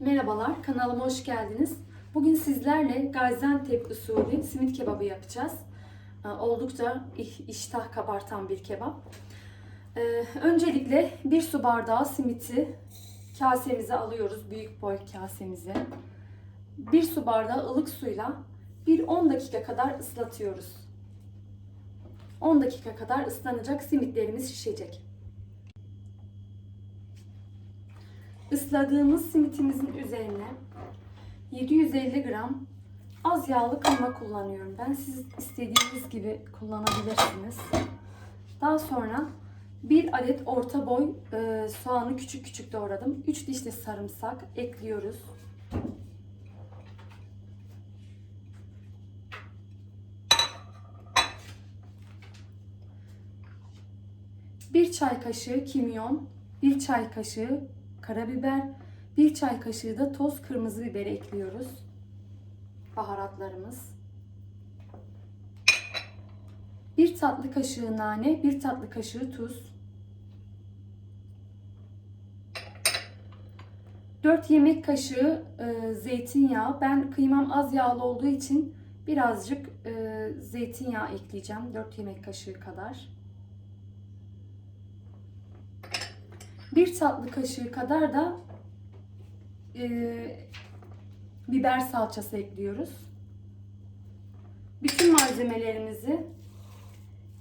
Merhabalar, kanalıma hoş geldiniz. Bugün sizlerle Gaziantep usulü simit kebabı yapacağız. Ee, Oldukça iştah kabartan bir kebap. Ee, Öncelikle bir su bardağı simiti kasemize alıyoruz, büyük boy kasemize. Bir su bardağı ılık suyla bir 10 dakika kadar ıslatıyoruz. 10 dakika kadar ıslanacak simitlerimiz şişecek. Isladığımız simitimizin üzerine 750 gram az yağlı kıyma kullanıyorum. Ben siz istediğiniz gibi kullanabilirsiniz. Daha sonra bir adet orta boy e, soğanı küçük küçük doğradım. 3 diş de sarımsak ekliyoruz. Bir çay kaşığı kimyon, bir çay kaşığı karabiber, bir çay kaşığı da toz kırmızı biber ekliyoruz. Baharatlarımız. Bir tatlı kaşığı nane, bir tatlı kaşığı tuz. 4 yemek kaşığı e, zeytinyağı. Ben kıymam az yağlı olduğu için birazcık e, zeytinyağı ekleyeceğim. 4 yemek kaşığı kadar. Bir tatlı kaşığı kadar da e, biber salçası ekliyoruz. Bütün malzemelerimizi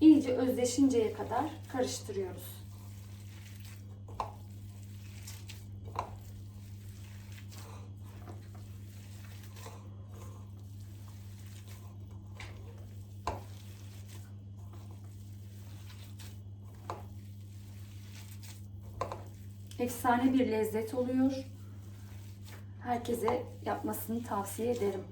iyice özleşinceye kadar karıştırıyoruz. Efsane bir lezzet oluyor. Herkese yapmasını tavsiye ederim.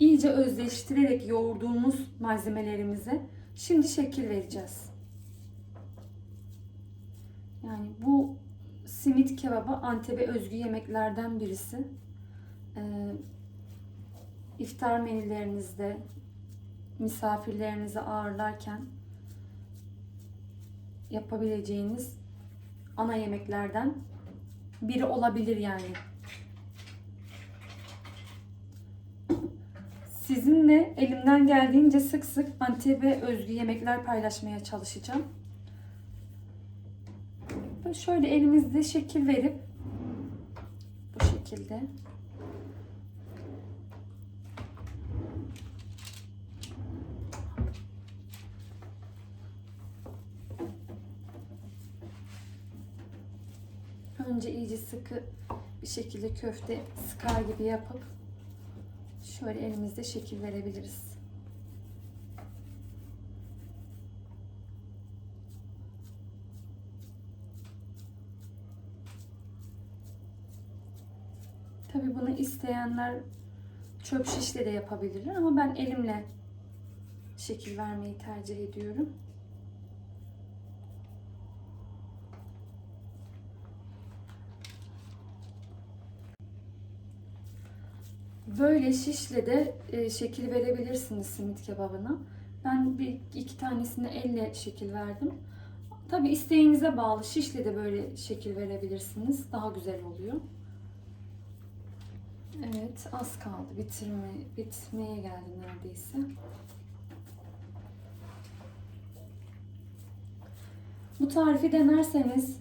İyice özleştirerek yoğurduğumuz malzemelerimize şimdi şekil vereceğiz. Yani bu simit kebabı Antep'e özgü yemeklerden birisi. Ee, iftar menülerinizde misafirlerinizi ağırlarken yapabileceğiniz ana yemeklerden biri olabilir yani. Sizinle elimden geldiğince sık sık Antep'e özgü yemekler paylaşmaya çalışacağım. Şöyle elimizde şekil verip bu şekilde Önce iyice sıkı bir şekilde köfte sıkar gibi yapıp şöyle elimizde şekil verebiliriz. Tabi bunu isteyenler çöp şişle de yapabilirler ama ben elimle şekil vermeyi tercih ediyorum. Böyle şişle de e, şekil verebilirsiniz simit kebabına. Ben bir iki tanesini elle şekil verdim. Tabi isteğinize bağlı şişle de böyle şekil verebilirsiniz. Daha güzel oluyor. Evet az kaldı bitirme, bitmeye geldi neredeyse. Bu tarifi denerseniz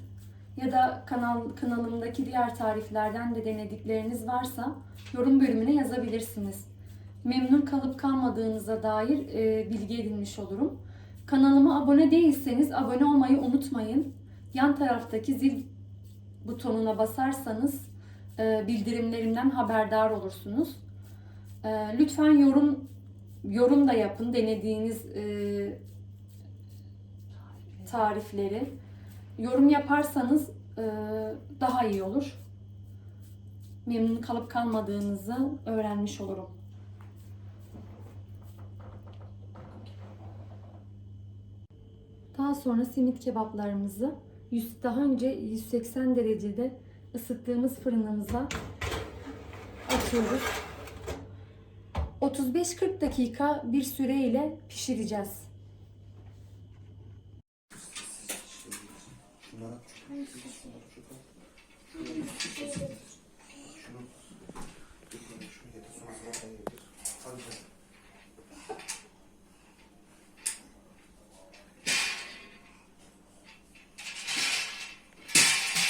ya da kanal kanalımdaki diğer tariflerden de denedikleriniz varsa yorum bölümüne yazabilirsiniz. Memnun kalıp kalmadığınıza dair e, bilgi edinmiş olurum. Kanalıma abone değilseniz abone olmayı unutmayın. Yan taraftaki zil butonuna basarsanız e, bildirimlerimden haberdar olursunuz. E, lütfen yorum yorum da yapın denediğiniz e, tarifleri. Yorum yaparsanız e, daha iyi olur. Memnun kalıp kalmadığınızı öğrenmiş olurum. Daha sonra simit kebaplarımızı yüz- daha önce 180 derecede ısıttığımız fırınımıza atıyoruz. 35-40 dakika bir süreyle pişireceğiz. Şunu. Şunu.